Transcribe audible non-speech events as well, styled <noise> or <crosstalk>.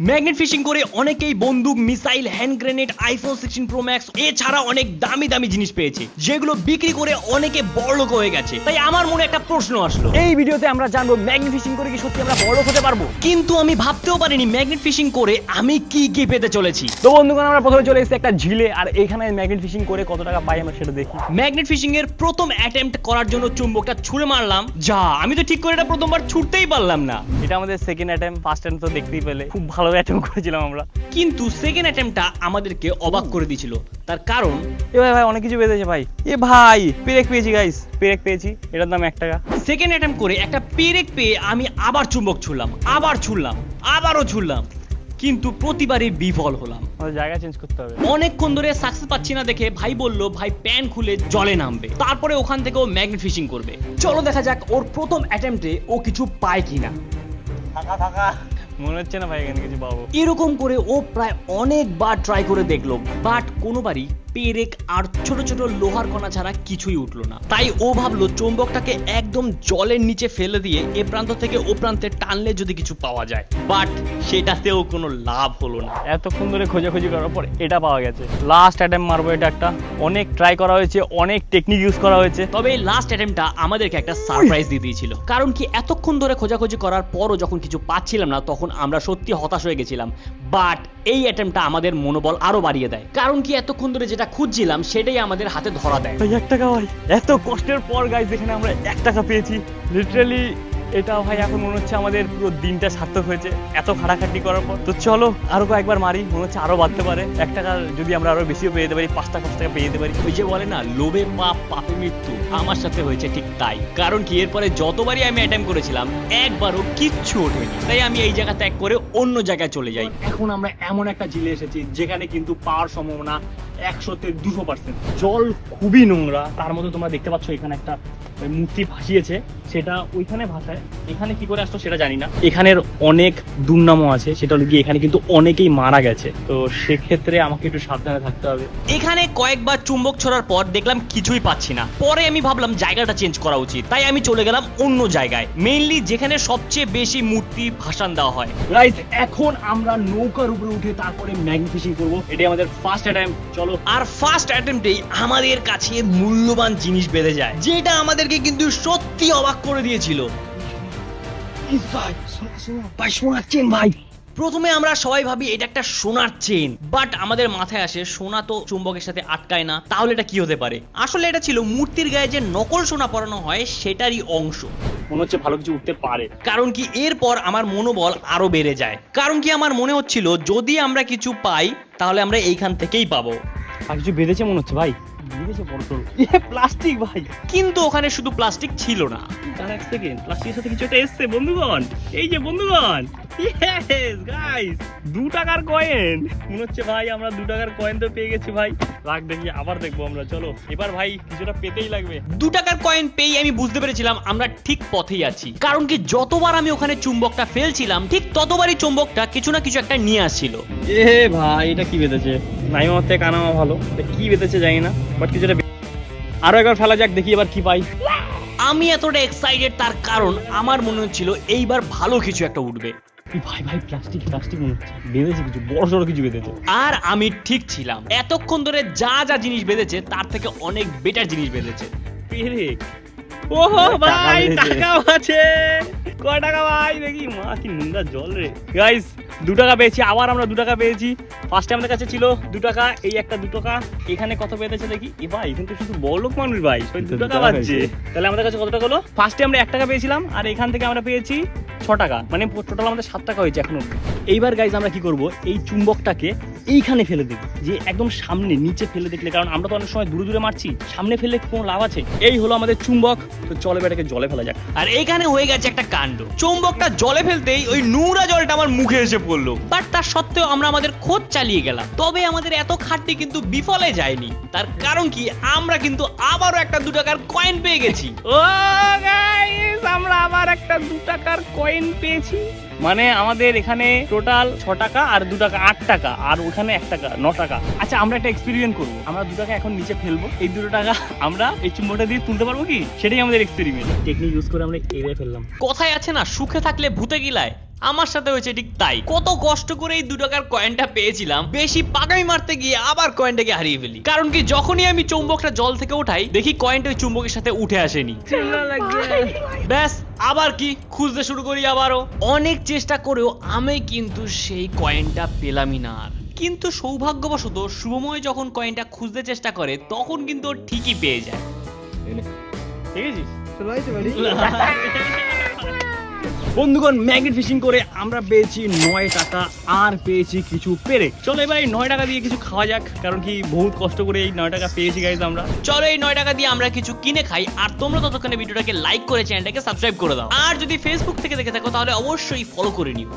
Magnet fishing করে অনেকেই বন্দুক missile hand grenade iPhone sixteen pro max এছাড়া অনেক দামি দামি জিনিস পেয়েছে, যেগুলো বিক্রি করে অনেকে বড়লোক হয়ে গেছে। তাই আমার মনে একটা প্রশ্ন আসলো। এই ভিডিওতে আমরা জানব ম্যাগনেট ফিশিং করে কি সত্যি আমরা বড় হতে পারব? কিন্তু আমি ভাবতেও পারিনি ম্যাগনেট ফিশিং করে আমি কি কি পেতে চলেছি। তো বন্ধুগণ, আমরা প্রথমে চলে এসেছি একটা ঝিলে, আর এখানে ম্যাগনেট ফিশিং করে কত টাকা পাই আমরা সেটা দেখি। ম্যাগনেট ফিশিং এর প্রথম অ্যাটেম্প্ট করার জন্য চুম্বকটা ছুঁড়ে মারলাম। যা, আমি তো ঠিক করে এটা প্রথমবার ছুটতেই পারলাম না। এটা আমাদের সেকেন্ড অ্যাটেম্প ফার্স্ট অ্যাটেম্প তো দেখতেই পেলে। খুব ভালো অ্যাটেম্প করেছিলাম আমরা। কিন্তু সেকেন্ড অ্যাটেম্পটা আমাদেরকে অবাক করে দিয়েছিল। তার কারণ? এ ভাই ভাই অনেক কিছু বেঁধেছে ভাই। এ ভাই পেরেক পেয়েছি গাইস পেরেক পেয়েছি। এটার দাম এক টাকা। সেকেন্ড অ্যাটেম্প করে একটা পেরেক পেয়ে আমি আবার চুম্বক ছুড়লাম আবার ছুড়লাম আবারও ছুড়লাম। কিন্তু প্রতিবারই বিফল হলাম। জায়গা চেঞ্জ করতে হবে। অনেকক্ষণ ধরে সাকসেস পাচ্ছি না দেখে ভাই বলল ভাই প্যান খুলে জলে নামবে। তারপরে ওখান থেকে ও ম্যাগনেট ফিশিং করবে। চলো দেখা যাক ওর প্রথম অ্যাটেম্পটে ও কিছু পায় কিনা। মনে হচ্ছে না ভাই এখানে কিছু পাবো। এরকম করে ও প্রায় অনেকবার ট্রাই করে দেখল বাট কোনোবারই পেরেক আর ছোট ছোট লোহার কণা ছাড়া কিছুই উঠল না। তাই ও ভাবলো চৌম্বকটাকে একদম জলের নিচে ফেলে দিয়ে এ প্রান্ত থেকে ও প্রান্তে টানলে যদি কিছু পাওয়া যায়। বাট সেটাতেও কোনো লাভ হলো না। এতক্ষণ ধরে খোঁজাখুঁজি করার পর এটা পাওয়া গেছে। লাস্ট অ্যাটেম্প মারবো এটা একটা। অনেক ট্রাই করা হয়েছে অনেক টেকনিক ইউজ করা হয়েছে। তবে এই লাস্ট অ্যাটেম্পটা আমাদেরকে একটা সারপ্রাইজ দিয়ে দিয়েছিল। কারণ কি এতক্ষণ ধরে খোঁজাখুঁজি করার পরও যখন কিছু পাচ্ছিলাম না তখন আমরা সত্যি হতাশ হয়ে গেছিলাম। বাট এই অ্যাটেম্পটা আমাদের মনোবল আরও বাড়িয়ে দেয়। কারণ কি এতক্ষণ ধরে যেটা খুঁজছিলাম, সেটাই আমাদের হাতে ধরা দেয়। এক টাকা এত কষ্টের পর গাইজ যেখানে আমরা এক টাকা পেয়েছি। লিটারালি এটা ভাই এখন মনে হচ্ছে আমাদের পুরো দিনটা সার্থক হয়েছে এত খাটাখাটি করার পর। তো চলো আরও কয়েকবার মারি মনে হচ্ছে আরও বাড়তে পারে। এক টাকা যদি আমরা আরও বেশিও পেয়ে যেতে পারি পাঁচটা পাঁচ টাকা পেয়ে যেতে পারি। ওই যে বলে না লোভে পাপ পাপে মৃত্যু। আমার সাথে হয়েছে ঠিক তাই। কারণ কি এরপরে যতবারই আমি অ্যাটেম্প করেছিলাম একবারও কিচ্ছু ওঠেনি। তাই আমি এই জায়গা ত্যাগ করে অন্য জায়গায় চলে যাই। এখন আমরা এমন একটা জিলে এসেছি যেখানে কিন্তু পাওয়ার সম্ভাবনা একশোতে দুশো পার্সেন্ট জল খুবই নোংরা। তার মধ্যে তোমরা দেখতে পাচ্ছ এখানে একটা ওই মূর্তি ভাসিয়েছে সেটা ওইখানে ভাসায়। এখানে কি করে আসতো সেটা জানি না। এখানের অনেক দুর্নামও আছে সেটা হলো গিয়ে এখানে কিন্তু অনেকেই মারা গেছে। তো সেক্ষেত্রে আমাকে একটু সাবধানে থাকতে হবে। এখানে কয়েকবার চুম্বক ছড়ার পর দেখলাম কিছুই পাচ্ছি না। পরে আমি ভাবলাম জায়গাটা চেঞ্জ করা উচিত। তাই আমি চলে গেলাম অন্য জায়গায়। মেইনলি যেখানে সবচেয়ে বেশি মূর্তি ভাসান দেওয়া হয়। গাইস এখন আমরা নৌকার উপরে উঠে তারপরে ম্যাগনি ফিশিং করব। এটাই আমাদের ফার্স্ট অ্যাটেম্প চলো। আর ফার্স্ট অ্যাটেম্পটেই আমাদের কাছে মূল্যবান জিনিস বেঁধে যায়। যেটা আমাদেরকে কিন্তু সত্যি অবাক করে দিয়েছিল। ভাই প্রথমে আমরা সবাই ভাবি এটা একটা সোনার চেন বাট আমাদের মাথায় আসে সোনা তো চুম্বকের সাথে আটকায় না তাহলে এটা কি হতে পারে? আসলে এটা ছিল মূর্তির গায়ে যে নকল সোনা পরানো হয় সেটারই অংশ। মনে হচ্ছে ভালো কিছু উঠতে পারে। কারণ কি এরপর আমার মনোবল আরও বেড়ে যায়। কারণ কি আমার মনে হচ্ছিল যদি আমরা কিছু পাই তাহলে আমরা এইখান থেকেই পাবো। আর কিছু বেঁধেছে মনে হচ্ছে ভাই? বড় সড়ো এ প্লাস্টিক ভাই। কিন্তু ওখানে শুধু প্লাস্টিক ছিল না। তার এক সেকেন্ড প্লাস্টিকের সাথে কিছু একটা এসছে বন্ধুগণ। এই যে বন্ধুগণ। ইয়েস গাইস দু টাকার কয়েন মনে হচ্ছে ভাই আমরা দু টাকার কয়েন তো পেয়ে গেছি ভাই। রাখ দেখি আবার দেখব আমরা চলো। এবার ভাই কিছুটা পেতেই লাগবে। দু টাকার কয়েন পেয়ে আমি বুঝতে পেরেছিলাম আমরা ঠিক পথেই আছি। কারণ কি যতবার আমি ওখানে চুম্বকটা ফেলছিলাম ঠিক ততবারই চুম্বকটা কিছু না কিছু একটা নিয়ে আসছিল। এ ভাই এটা কি বেঁধেছে? নাইমা আমার থেকে কানামা ভালো। কি বেঁধেছে জানি না বাট কিছুটা আরও একবার ফেলা যাক দেখি এবার কি পাই। আমি এতটা এক্সাইটেড তার কারণ আমার মনে হচ্ছিল এইবার ভালো কিছু একটা উঠবে। ভাই ভাই প্লাস্টিক প্লাস্টিক মনে হচ্ছে। বেঁধেছে কিছু বড় সড়ো কিছু বেঁধেছে। আর আমি ঠিক ছিলাম। এতক্ষণ ধরে যা যা জিনিস বেঁধেছে তার থেকে অনেক বেটার জিনিস বেঁধেছে। পেরেক ওহো ভাই। টাকা আছে। কয় টাকা ভাই দেখি। মা কি নোংরা জল রে। গাইস দু টাকা পেয়েছি আবার আমরা দু টাকা পেয়েছি। ফার্স্টে আমাদের কাছে ছিল দু টাকা এই একটা দু টাকা। এখানে কত পেয়েছে দেখি। এ ভাই এখানে তো শুধু বড় লোক মানুষ ভাই দু টাকা পাচ্ছে। তাহলে আমাদের কাছে কত টাকা হলো? ফার্স্টে আমরা এক টাকা পেয়েছিলাম আর এখান থেকে আমরা পেয়েছি ছ টাকা মানে টোটাল আমাদের সাত টাকা হয়েছে এখনও এইবার গাইজ আমরা কি করব? এই চুম্বকটাকে এইখানে ফেলে দেবো। যে একদম সামনে নিচে ফেলে দেখলে কারণ আমরা তো অনেক সময় দূরে দূরে মারছি সামনে ফেলে কোনো লাভ আছে? এই হলো আমাদের চুম্বক তো চলে বেটাকে জলে ফেলা যাক। আর এইখানে হয়ে গেছে একটা কাণ্ড। চুম্বকটা জলে ফেলতেই ওই নোংরা জলটা আমার মুখে এসে পড়ল। বাট তার সত্ত্বেও আমরা আমাদের খোঁজ চালিয়ে গেলাম। তবে আমাদের এত খাটনি কিন্তু বিফলে যায়নি। তার কারণ কি? আমরা কিন্তু আবারও একটা দু টাকার কয়েন পেয়ে গেছি। ও গাইস আমরা আবার একটা দু টাকার কয়েন পেয়েছি। মানে আমাদের এখানে টোটাল ছ টাকা আর দু টাকা আট টাকা আর ওখানে এক টাকা ন টাকা। আচ্ছা আমরা একটা এক্সপেরিমেন্ট করব। আমরা দু টাকা এখন নিচে ফেলব। এই দুটো টাকা আমরা এই চুম্বটা দিয়ে তুলতে পারব কি? সেটাই আমাদের এক্সপেরিমেন্ট টেকনিক ইউজ করে আমরা এড়িয়ে ফেললাম। কথায় আছে না সুখে থাকলে ভূতে গিলায়। আমার সাথে হয়েছে ঠিক তাই। কত কষ্ট করে এই দু টাকার কয়েনটা পেয়েছিলাম বেশি পাকামি মারতে গিয়ে আবার কয়েনটাকে হারিয়ে ফেলি। কারণ কি যখনই আমি চুম্বকটা জল থেকে উঠাই দেখি কয়েনটা ওই চুম্বকের সাথে উঠে আসেনি। ব্যাস আবার কি খুঁজতে শুরু করি আবারও। অনেক চেষ্টা করেও আমি কিন্তু সেই কয়েনটা পেলামই না আর। কিন্তু সৌভাগ্যবশত শুভময় যখন কয়েনটা খুঁজতে চেষ্টা করে তখন কিন্তু ঠিকই পেয়ে যায়। ঠিক আছে <laughs> বন্ধুগণ ম্যাগনেট ফিশিং করে আমরা পেয়েছি নয় টাকা, আর পেয়েছি কিছু পেরে। চলো এবার এই নয় টাকা দিয়ে কিছু খাওয়া যাক, কারণ কি বহুত কষ্ট করে এই নয় টাকা পেয়েছি গাইজ আমরা। চলো এই নয় টাকা দিয়ে আমরা কিছু কিনে খাই, আর তোমরা ততক্ষণে ভিডিওটাকে লাইক করে চ্যানেলটাকে সাবস্ক্রাইব করে দাও। আর যদি ফেসবুক থেকে দেখে থাকো, তাহলে অবশ্যই ফলো করে নিও।